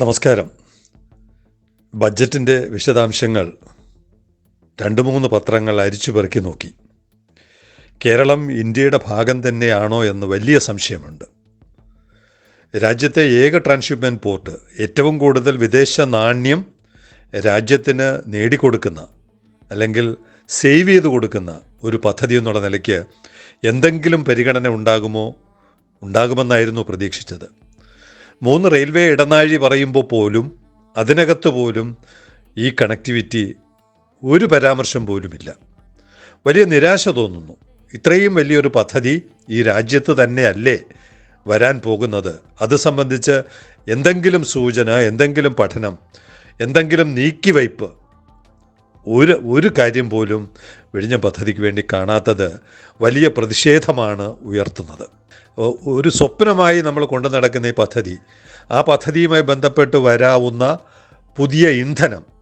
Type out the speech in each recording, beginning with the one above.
നമസ്കാരം. ബജറ്റിന്റെ വിശദാംശങ്ങൾ രണ്ട് മൂന്ന് പത്രങ്ങൾ അരിച്ചു പെറുക്കി നോക്കി. കേരളം ഇന്ത്യയുടെ ഭാഗം തന്നെയാണോ എന്ന് വലിയ സംശയമുണ്ട്. രാജ്യത്തെ ഏക ട്രാൻസ്ഷിപ്മെന്റ് പോർട്ട് ഏറ്റവും കൂടുതൽ വിദേശ നാണ്യം രാജ്യത്തിന് നേടിക്കൊടുക്കുന്ന അല്ലെങ്കിൽ സേവ് ചെയ്ത് കൊടുക്കുന്ന ഒരു പദ്ധതി എന്നുള്ള നിലയ്ക്ക് എന്തെങ്കിലും പരിഗണന ഉണ്ടാകുമോ? ഉണ്ടാകുമെന്നായിരുന്നു പ്രതീക്ഷിച്ചത്. മൂന്ന് റെയിൽവേ ഇടനാഴി പറയുമ്പോൾ പോലും അതിനകത്ത് പോലും ഈ കണക്ടിവിറ്റി ഒരു പരാമർശം പോലുമില്ല. വലിയ നിരാശ തോന്നുന്നു. ഇത്രയും വലിയൊരു പദ്ധതി ഈ രാജ്യത്ത് തന്നെയല്ലേ വരാൻ പോകുന്നത്? അത് സംബന്ധിച്ച് എന്തെങ്കിലും സൂചന എന്തെങ്കിലും പഠനം എന്തെങ്കിലും നീക്കിവയ്പ് ഒരു ഒരു കാര്യം പോലും വിഴിഞ്ഞ പദ്ധതിക്ക് വേണ്ടി കാണാത്തത് വലിയ പ്രതിഷേധമാണ് ഉയർത്തുന്നത്. ഒരു സ്വപ്നമായി നമ്മൾ കൊണ്ടു നടക്കുന്ന ഈ പദ്ധതി. ആ പദ്ധതിയുമായി ബന്ധപ്പെട്ട് വരാവുന്ന പുതിയ ഇന്ധനം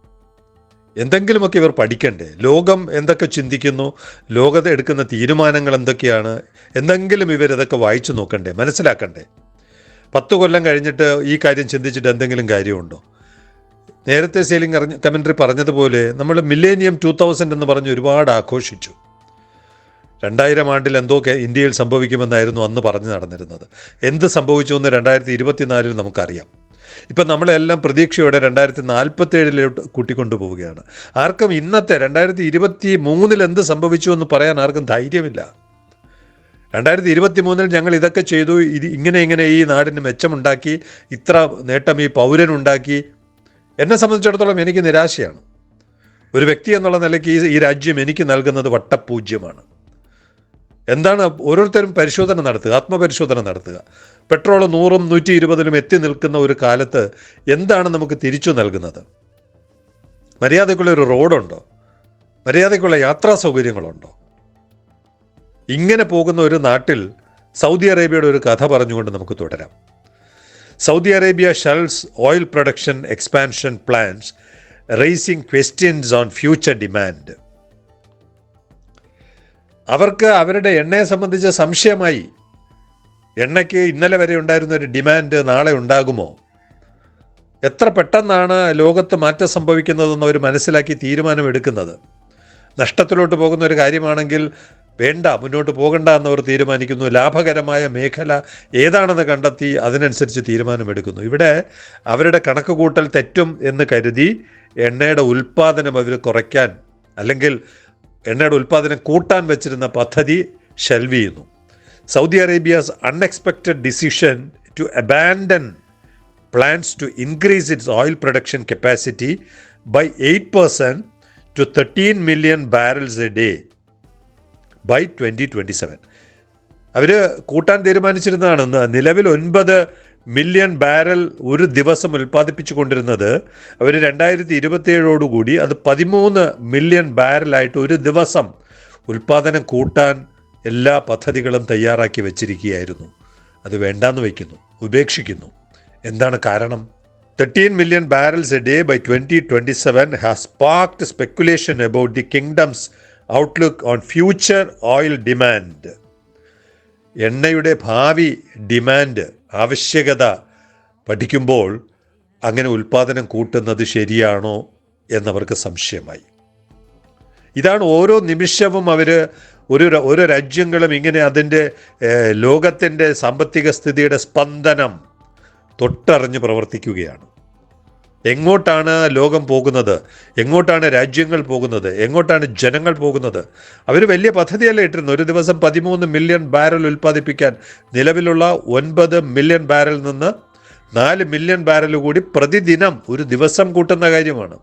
എന്തെങ്കിലുമൊക്കെ ഇവർ പഠിക്കണ്ടേ? ലോകം എന്തൊക്കെ ചിന്തിക്കുന്നു? ലോകത്തെ എടുക്കുന്ന തീരുമാനങ്ങൾ എന്തൊക്കെയാണ്? എന്തെങ്കിലും ഇവരിതൊക്കെ വായിച്ചു നോക്കണ്ടേ? മനസ്സിലാക്കണ്ടേ? പത്ത് കൊല്ലം കഴിഞ്ഞിട്ട് ഈ കാര്യം ചിന്തിച്ചിട്ട് എന്തെങ്കിലും കാര്യമുണ്ടോ? നേരത്തെ സെയിലിംഗ് കമൻട്രി പറഞ്ഞതുപോലെ നമ്മൾ മില്ലേനിയം ടു തൗസൻഡ് എന്ന് പറഞ്ഞ് ഒരുപാട് ആഘോഷിച്ചു. രണ്ടായിരം ആണ്ടിൽ എന്തൊക്കെ ഇന്ത്യയിൽ സംഭവിക്കുമെന്നായിരുന്നു അന്ന് പറഞ്ഞു നടന്നിരുന്നത്. എന്ത് സംഭവിച്ചു എന്ന് രണ്ടായിരത്തി ഇരുപത്തിനാലിൽ നമുക്കറിയാം. ഇപ്പം നമ്മളെല്ലാം പ്രതീക്ഷയോടെ രണ്ടായിരത്തി നാൽപ്പത്തി ഏഴിലോട്ട് കൂട്ടിക്കൊണ്ടു പോവുകയാണ്. ആർക്കും ഇന്നത്തെ രണ്ടായിരത്തി ഇരുപത്തി മൂന്നിൽ എന്ത് സംഭവിച്ചു എന്ന് പറയാൻ ആർക്കും ധൈര്യമില്ല. രണ്ടായിരത്തി ഇരുപത്തി മൂന്നിൽ ഞങ്ങൾ ഇതൊക്കെ ചെയ്തു. ഇത് ഇങ്ങനെ ഇങ്ങനെ ഈ നാടിന് മെച്ചമുണ്ടാക്കി ഇത്ര നേട്ടം ഈ പൗരനുണ്ടാക്കി. എന്നെ സംബന്ധിച്ചിടത്തോളം എനിക്ക് നിരാശയാണ്. ഒരു വ്യക്തി എന്നുള്ള നിലയ്ക്ക് ഈ രാജ്യം എനിക്ക് നൽകുന്നത് വട്ടപൂജ്യമാണ്. എന്താണ് ഓരോരുത്തരും പരിശോധന നടത്തുക ആത്മപരിശോധന നടത്തുക. പെട്രോൾ നൂറും നൂറ്റി ഇരുപതിലും എത്തി നിൽക്കുന്ന ഒരു കാലത്ത് എന്താണ് നമുക്ക് തിരിച്ചു നൽകുന്നത്? മര്യാദയ്ക്കുള്ള ഒരു റോഡുണ്ടോ? മര്യാദയ്ക്കുള്ള യാത്രാ സൗകര്യങ്ങളുണ്ടോ? ഇങ്ങനെ പോകുന്ന ഒരു നാട്ടിൽ സൗദി അറേബ്യയുടെ ഒരു കഥ പറഞ്ഞുകൊണ്ട് നമുക്ക് തുടരാം. Saudi Arabia shelves oil production expansion plans raising questions on future demand. അവർക്ക് അവരുടെ എണ്ണയെ സംബന്ധിച്ച് സംശയമായി എണ്ണയ്ക്ക് ഇന്നലെ വരെ ഉണ്ടായിരുന്ന ഒരു ഡിമാൻഡ് നാളെ ഉണ്ടാകുമോ? എത്ര പെട്ടെന്നാണ് ലോകത്ത് മാറ്റം സംഭവിക്കുന്നതെന്ന് അവർ മനസ്സിലാക്കി തീരുമാനമെടുക്കുന്നത്? നഷ്ടത്തിലോട്ട് പോകുന്ന ഒരു കാര്യമാണെങ്കിൽ വേണ്ട മുന്നോട്ട് പോകണ്ട എന്നവർ തീരുമാനിക്കുന്നു. ലാഭകരമായ മേഖല ഏതാണെന്ന് കണ്ടെത്തി അതിനനുസരിച്ച് തീരുമാനമെടുക്കുന്നു. ഇവിടെ അവരുടെ കണക്ക് കൂട്ടൽ തെറ്റും എന്ന് കരുതി എണ്ണയുടെ ഉൽപ്പാദനം അവർ കുറയ്ക്കാൻ അല്ലെങ്കിൽ എണ്ണയുടെ ഉൽപ്പാദനം കൂട്ടാൻ വെച്ചിരുന്ന പദ്ധതി ഷെൽവ് ചെയ്യുന്നു Saudi Arabia's unexpected decision to abandon plans to increase its oil production capacity by eight percent to thirteen million barrels a day by twenty twenty seven അവർ കൂട്ടാൻ തീരുമാനിച്ചിരുന്നതാണ് നിലവിൽ ഒൻപത് മില്യൺ ബാരൽ ഒരു ദിവസം ഉൽപ്പാദിപ്പിച്ചു കൊണ്ടിരുന്നത് അവർ രണ്ടായിരത്തി ഇരുപത്തിയേഴോടുകൂടി അത് പതിമൂന്ന് മില്യൺ ബാരലായിട്ട് ഒരു ദിവസം ഉൽപ്പാദനം കൂട്ടാൻ എല്ലാ പദ്ധതികളും തയ്യാറാക്കി വെച്ചിരിക്കുകയായിരുന്നു. അത് വേണ്ടാന്ന് വയ്ക്കുന്നു ഉപേക്ഷിക്കുന്നു. എന്താണ് കാരണം? Thirteen million barrels a day by twenty twenty seven has sparked speculation about the kingdom's outlook on future oil demand എണ്ണയുടെ ഭാവി ഡിമാൻഡ് ആവശ്യകത പഠിക്കുമ്പോൾ അങ്ങനെ ഉൽപ്പാദനം കൂട്ടുന്നത് ശരിയാണോ എന്നവർക്ക് സംശയമായി. ഇതാണ് ഓരോ നിമിഷവും അവർ ഒരു ഓരോ രാജ്യങ്ങളും ഇങ്ങനെ അതിന്റെ ലോകത്തിന്റെ സാമ്പത്തിക സ്ഥിതിയുടെ സ്പന്ദനം തൊട്ടറിഞ്ഞ് പ്രവർത്തിക്കുകയാണ്. എങ്ങോട്ടാണ് ലോകം പോകുന്നത്? എങ്ങോട്ടാണ് രാജ്യങ്ങൾ പോകുന്നത്? എങ്ങോട്ടാണ് ജനങ്ങൾ പോകുന്നത്? അവർ വലിയ പദ്ധതിയല്ല ഇട്ടിരുന്നു ഒരു ദിവസം പതിമൂന്ന് മില്യൺ ബാരൽ ഉൽപ്പാദിപ്പിക്കാൻ നിലവിലുള്ള ഒൻപത് മില്യൺ ബാരൽ നിന്ന് നാല് മില്യൺ ബാരൽ കൂടി പ്രതിദിനം ഒരു ദിവസം കൂട്ടുന്ന കാര്യമാണ്.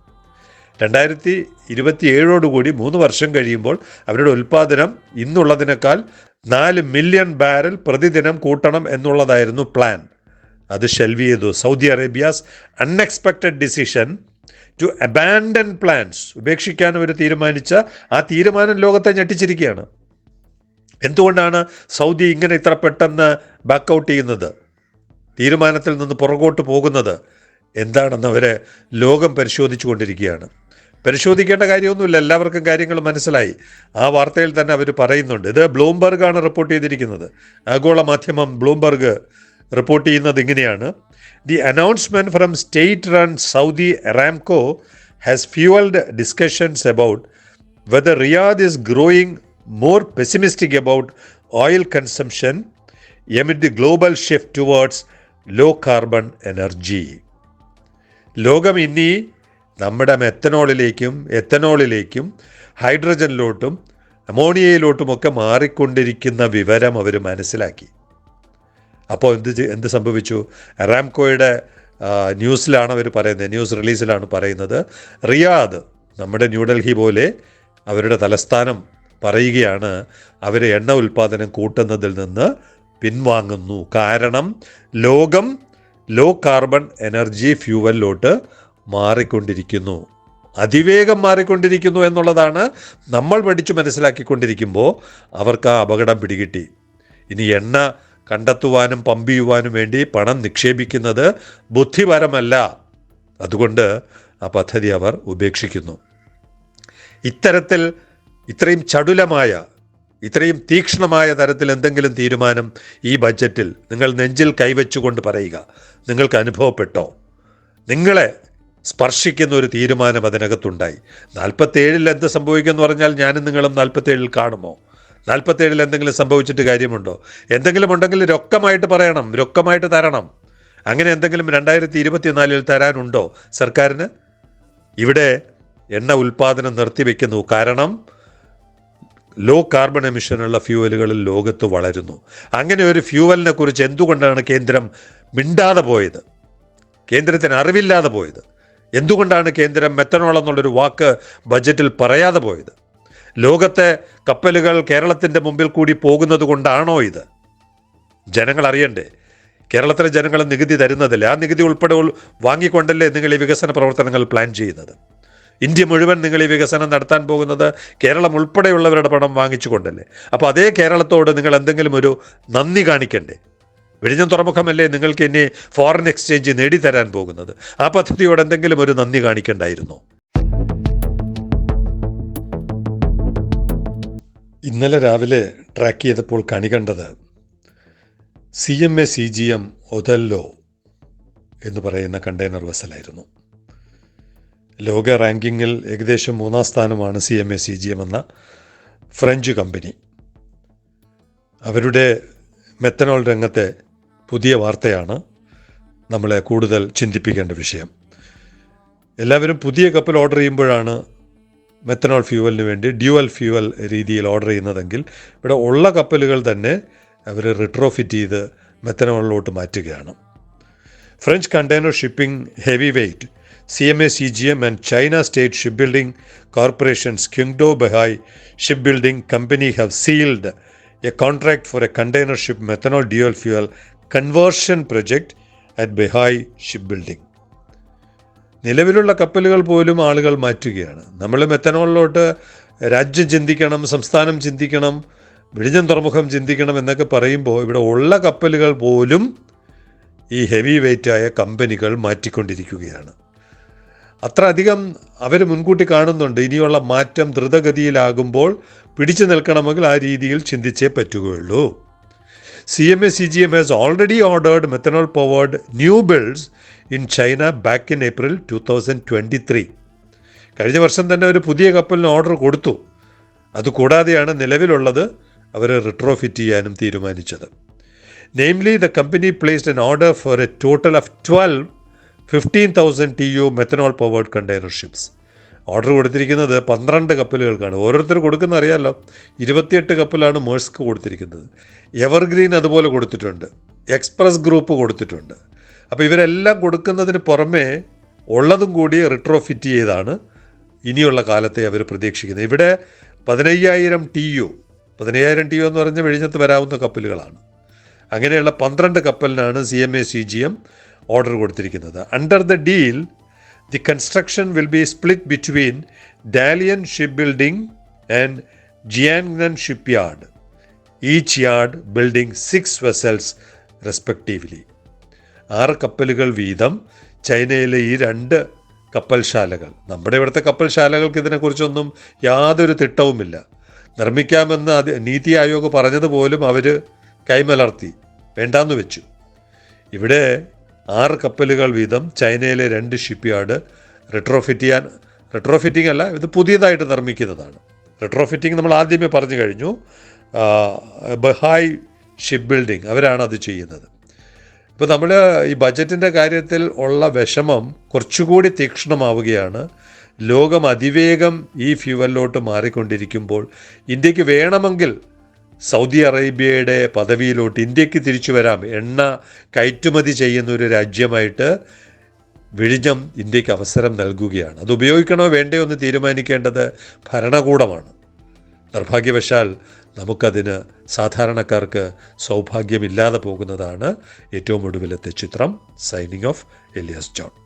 രണ്ടായിരത്തി ഇരുപത്തി ഏഴോടുകൂടി മൂന്ന് വർഷം കഴിയുമ്പോൾ അവരുടെ ഉൽപ്പാദനം ഇന്നുള്ളതിനേക്കാൾ നാല് മില്യൺ ബാരൽ പ്രതിദിനം കൂട്ടണം എന്നുള്ളതായിരുന്നു പ്ലാൻ. അത് ഷെൽവ് ചെയ്തു. Saudi Arabia's unexpected decision to abandon plans ഉപേക്ഷിക്കാൻ അവർ തീരുമാനിച്ച ആ തീരുമാനം ലോകത്തെ ഞെട്ടിച്ചിരിക്കുകയാണ്. എന്തുകൊണ്ടാണ് സൗദി ഇങ്ങനെ ഇത്ര പെട്ടെന്ന് ബാക്കൗട്ട് ചെയ്യുന്നത്? തീരുമാനത്തിൽ നിന്ന് പുറകോട്ട് പോകുന്നത് എന്താണെന്ന് അവരെ ലോകം പരിശോധിച്ചു കൊണ്ടിരിക്കുകയാണ്. പരിശോധിക്കേണ്ട കാര്യമൊന്നുമില്ല. എല്ലാവർക്കും കാര്യങ്ങൾ മനസ്സിലായി. ആ വാർത്തയിൽ തന്നെ അവർ പറയുന്നുണ്ട്. ഇത് ബ്ലൂംബർഗ് ആണ് റിപ്പോർട്ട് ചെയ്തിരിക്കുന്നത്. ആഗോള മാധ്യമം ബ്ലൂംബർഗ് റിപ്പോർട്ട് ചെയ്യുന്നത് ഇങ്ങനെയാണ്. The announcement from state run Saudi Aramco has fuelled discussions about whether Riyadh is growing more pessimistic about oil consumption amid the global shift towards low carbon energy ലോകം ഇനി നമ്മുടെ മെത്തനോളിലേക്കും എത്തനോളിലേക്കും ഹൈഡ്രജനിലോട്ടും അമോണിയയിലോട്ടുമൊക്കെ മാറിക്കൊണ്ടിരിക്കുന്ന വിവരം അവർ മനസ്സിലാക്കി. അപ്പോൾ എന്ത് എന്ത് സംഭവിച്ചു? അറാംകോയുടെ ന്യൂസിലാണ് അവർ പറയുന്നത്. ന്യൂസ് റിലീസിലാണ് പറയുന്നത്. റിയാദ് നമ്മുടെ ന്യൂഡൽഹി പോലെ അവരുടെ തലസ്ഥാനം പറയുകയാണ്. അവർ എണ്ണ ഉൽപ്പാദനം കൂട്ടുന്നതിൽ നിന്ന് പിൻവാങ്ങുന്നു. കാരണം ലോകം ലോ കാർബൺ എനർജി ഫ്യൂവലിലോട്ട് മാറിക്കൊണ്ടിരിക്കുന്നു. അതിവേഗം മാറിക്കൊണ്ടിരിക്കുന്നു എന്നുള്ളതാണ് നമ്മൾ പഠിച്ചു മനസ്സിലാക്കിക്കൊണ്ടിരിക്കുമ്പോൾ അവർക്ക് ആ അപകടം പിടികിട്ടി. ഇനി എണ്ണ കണ്ടെത്തുവാനും പമ്പ് ചെയ്യുവാനും വേണ്ടി പണം നിക്ഷേപിക്കുന്നത് ബുദ്ധിപരമല്ല. അതുകൊണ്ട് ആ പദ്ധതി അവർ ഉപേക്ഷിക്കുന്നു. ഇത്തരത്തിൽ ഇത്രയും ചടുലമായ ഇത്രയും തീക്ഷ്ണമായ തരത്തിൽ എന്തെങ്കിലും തീരുമാനം ഈ ബഡ്ജറ്റിൽ നിങ്ങൾ നെഞ്ചിൽ കൈവച്ചുകൊണ്ട് പറയുക. നിങ്ങൾക്ക് അനുഭവപ്പെട്ടോ? നിങ്ങളെ സ്പർശിക്കുന്ന ഒരു തീരുമാനം അതിനകത്തുണ്ടായി. നാൽപ്പത്തേഴിൽ എന്ത് സംഭവിക്കുമെന്ന് പറഞ്ഞാൽ ഞാനും നിങ്ങളും നാൽപ്പത്തേഴിൽ കാണുമോ? നാൽപ്പത്തേഴിൽ എന്തെങ്കിലും സംഭവിച്ചിട്ട് കാര്യമുണ്ടോ? എന്തെങ്കിലും ഉണ്ടെങ്കിൽ രൊക്കമായിട്ട് പറയണം. രൊക്കമായിട്ട് തരണം. അങ്ങനെ എന്തെങ്കിലും രണ്ടായിരത്തി ഇരുപത്തിനാലിൽ തരാനുണ്ടോ സർക്കാരിന്? ഇവിടെ എണ്ണ ഉൽപ്പാദനം നിർത്തിവെക്കുന്നു. കാരണം ലോ കാർബൺ എമിഷനുള്ള ഫ്യൂവലുകളിൽ ലോകത്ത് വളരുന്നു. അങ്ങനെ ഒരു ഫ്യൂവലിനെ കുറിച്ച് എന്തുകൊണ്ടാണ് കേന്ദ്രം മിണ്ടാതെ പോയത്? കേന്ദ്രത്തിന് അറിവില്ലാതെ പോയത്. എന്തുകൊണ്ടാണ് കേന്ദ്രം മെത്തനോൾ എന്നുള്ളൊരു വാക്ക് ബജറ്റിൽ പറയാതെ പോയത്? ലോകത്തെ കപ്പലുകൾ കേരളത്തിന്റെ മുമ്പിൽ കൂടി പോകുന്നത് കൊണ്ടാണോ ഇത്? ജനങ്ങൾ അറിയണ്ടേ? കേരളത്തിലെ ജനങ്ങൾ നികുതി തരുന്നതല്ലേ? ആ നികുതി ഉൾപ്പെടെ ഉൾ- വാങ്ങിക്കൊണ്ടല്ലേ നിങ്ങൾ ഈ വികസന പ്രവർത്തനങ്ങൾ പ്ലാൻ ചെയ്യുന്നത്? ഇന്ത്യ മുഴുവൻ നിങ്ങൾ ഈ വികസനം നടത്താൻ പോകുന്നത് കേരളം ഉൾപ്പെടെയുള്ളവരുടെ പണം വാങ്ങിച്ചുകൊണ്ടല്ലേ? അപ്പോൾ അതേ കേരളത്തോട് നിങ്ങൾ എന്തെങ്കിലും ഒരു നന്ദി കാണിക്കണ്ടേ? വിഴിഞ്ഞം തുറമുഖമല്ലേ നിങ്ങൾക്ക് ഇനി ഫോറിൻ എക്സ്ചേഞ്ച് നേടിത്തരാൻ പോകുന്നത്? ആ പദ്ധതിയോട് എന്തെങ്കിലും ഒരു നന്ദി കാണിക്കണ്ടായിരുന്നോ? ഇന്നലെ രാവിലെ ട്രാക്ക് ചെയ്തപ്പോൾ കണി കണ്ടത് C M A C G M Othello എന്ന് പറയുന്ന കണ്ടെയ്നർ വെസലായിരുന്നു ലോക റാങ്കിങ്ങിൽ ഏകദേശം മൂന്നാം സ്ഥാനമാണ് C M A C G M എന്ന ഫ്രഞ്ച് കമ്പനി അവരുടെ മെത്തനോൾ രംഗത്തെ പുതിയ വാർത്തയാണ് നമ്മളെ കൂടുതൽ ചിന്തിപ്പിക്കേണ്ട വിഷയം. എല്ലാവരും പുതിയ കപ്പൽ ഓർഡർ ചെയ്യുമ്പോഴാണ് മെത്തനോൾ ഫ്യൂവലിന് വേണ്ടി ഡ്യുവൽ ഫ്യൂവൽ രീതിയിൽ ഓർഡർ ചെയ്യുന്നതെങ്കിൽ ഇവിടെ ഉള്ള കപ്പലുകൾ തന്നെ അവർ റിട്രോഫിറ്റ് ചെയ്ത് മെത്തനോളിലോട്ട് മാറ്റുകയാണ്. French container shipping heavyweight C M A C G M and China State Shipbuilding Corporation's Qingdao Beihai Shipbuilding Company have sealed a contract for a container ship methanol dual fuel conversion project at Beihai Shipbuilding നിലവിലുള്ള കപ്പലുകൾ പോലും ആളുകൾ മാറ്റുകയാണ്. നമ്മൾ മെത്തനോളിലോട്ട് രാജ്യം ചിന്തിക്കണം സംസ്ഥാനം ചിന്തിക്കണം വിഴിഞ്ഞം തുറമുഖം ചിന്തിക്കണം എന്നൊക്കെ പറയുമ്പോൾ ഇവിടെ ഉള്ള കപ്പലുകൾ പോലും ഈ ഹെവി വെയ്റ്റായ കമ്പനികൾ മാറ്റിക്കൊണ്ടിരിക്കുകയാണ്. അത്ര അധികം അവർ മുൻകൂട്ടി കാണുന്നുണ്ട്. ഇനിയുള്ള മാറ്റം ദ്രുതഗതിയിലാകുമ്പോൾ പിടിച്ചു നിൽക്കണമെങ്കിൽ ആ രീതിയിൽ ചിന്തിച്ചേ പറ്റുകയുള്ളൂ. C M S C G M has already ordered methanol powered new builds in China back in April two thousand twenty three കഴിഞ്ഞ വർഷം തന്നെ ഒരു പുതിയ കപ്പലിന് ഓർഡർ കൊടുത്തു. അതുകൂടാതെയാണ് നിലവിലുള്ളത് അവർ റിട്രോഫിറ്റ് ചെയ്യാനും തീരുമാനിച്ചത്. Namely the company placed an order for a total of twelve fifteen thousand T U methanol powered container ships order കൊടുത്തിരിക്കുന്നത് പന്ത്രണ്ട് കപ്പലുകൾക്കാണ്. ഓരോരുത്തർ കൊടുക്കുന്ന അറിയാമല്ലോ ഇരുപത്തിയെട്ട് കപ്പലാണ് മേഴ്സ്ക്ക് കൊടുത്തിരിക്കുന്നത്. എവർഗ്രീൻ അതുപോലെ കൊടുത്തിട്ടുണ്ട്. എക്സ്പ്രസ് ഗ്രൂപ്പ് കൊടുത്തിട്ടുണ്ട്. അപ്പോൾ ഇവരെല്ലാം കൊടുക്കുന്നതിന് പുറമേ ഉള്ളതും കൂടി റിട്രോഫിറ്റ് ചെയ്താണ് ഇനിയുള്ള കാലത്തെ അവർ പ്രതീക്ഷിക്കുന്നത്. ഇവിടെ പതിനയ്യായിരം ടി യു പതിനയ്യായിരം ടി യു എന്ന് പറഞ്ഞാൽ വെഴിഞ്ഞത്ത് വരാവുന്ന കപ്പലുകളാണ്. അങ്ങനെയുള്ള പന്ത്രണ്ട് കപ്പലിനാണ് C M A C G M order കൊടുത്തിരിക്കുന്നത്. Under the deal the construction will be split between Dalian Shipbuilding and Jiangnan Shipyard, each yard building six vessels respectively ആറ് കപ്പലുകൾ വീതം ചൈനയിലെ ഈ രണ്ട് കപ്പൽശാലകൾ. നമ്മുടെ ഇവിടുത്തെ കപ്പൽശാലകൾക്ക് ഇതിനെക്കുറിച്ചൊന്നും യാതൊരു തിട്ടവുമില്ല. നിർമ്മിക്കാമെന്ന് അത് നീതി ആയോഗ് പറഞ്ഞതുപോലും അവർ കൈമലർത്തി വേണ്ടാന്ന് വെച്ചു. ഇവിടെ ആറ് കപ്പലുകൾ വീതം ചൈനയിലെ രണ്ട് ഷിപ്പ്യാർഡ് റെട്രോഫിറ്റ് ചെയ്യാൻ റെട്രോഫിറ്റിംഗ് അല്ല ഇത് പുതിയതായിട്ട് നിർമ്മിക്കുന്നതാണ്. റെട്രോഫിറ്റിംഗ് നമ്മൾ ആദ്യമേ പറഞ്ഞു കഴിഞ്ഞു. ബഹായ് ഷിപ്പ് ബിൽഡിംഗ് അവരാണ് അത് ചെയ്യുന്നത്. ഇപ്പോൾ നമ്മൾ ഈ ബജറ്റിന്റെ കാര്യത്തിൽ ഉള്ള വിഷമം കുറച്ചുകൂടി തീക്ഷ്ണമാവുകയാണ്. ലോകം അതിവേഗം ഈ ഫ്യൂവലിലോട്ട് മാറിക്കൊണ്ടിരിക്കുമ്പോൾ ഇന്ത്യയ്ക്ക് വേണമെങ്കിൽ സൗദി അറേബ്യയുടെ പദവിയിലോട്ട് ഇന്ത്യയ്ക്ക് തിരിച്ചു വരാം എണ്ണ കയറ്റുമതി ചെയ്യുന്ന ഒരു രാജ്യമായിട്ട് വിഴിഞ്ഞം ഇന്ത്യയ്ക്ക് അവസരം നൽകുകയാണ്. അത് ഉപയോഗിക്കണോ വേണ്ടയോ എന്ന് തീരുമാനിക്കേണ്ടത് ഭരണകൂടമാണ്. നിർഭാഗ്യവശാൽ നമുക്കതിന് സാധാരണക്കാർക്ക് സൗഭാഗ്യമില്ലാതെ പോകുന്നതാണ് ഏറ്റവും ഒടുവിലത്തെ ചിത്രം. Signing off Elias John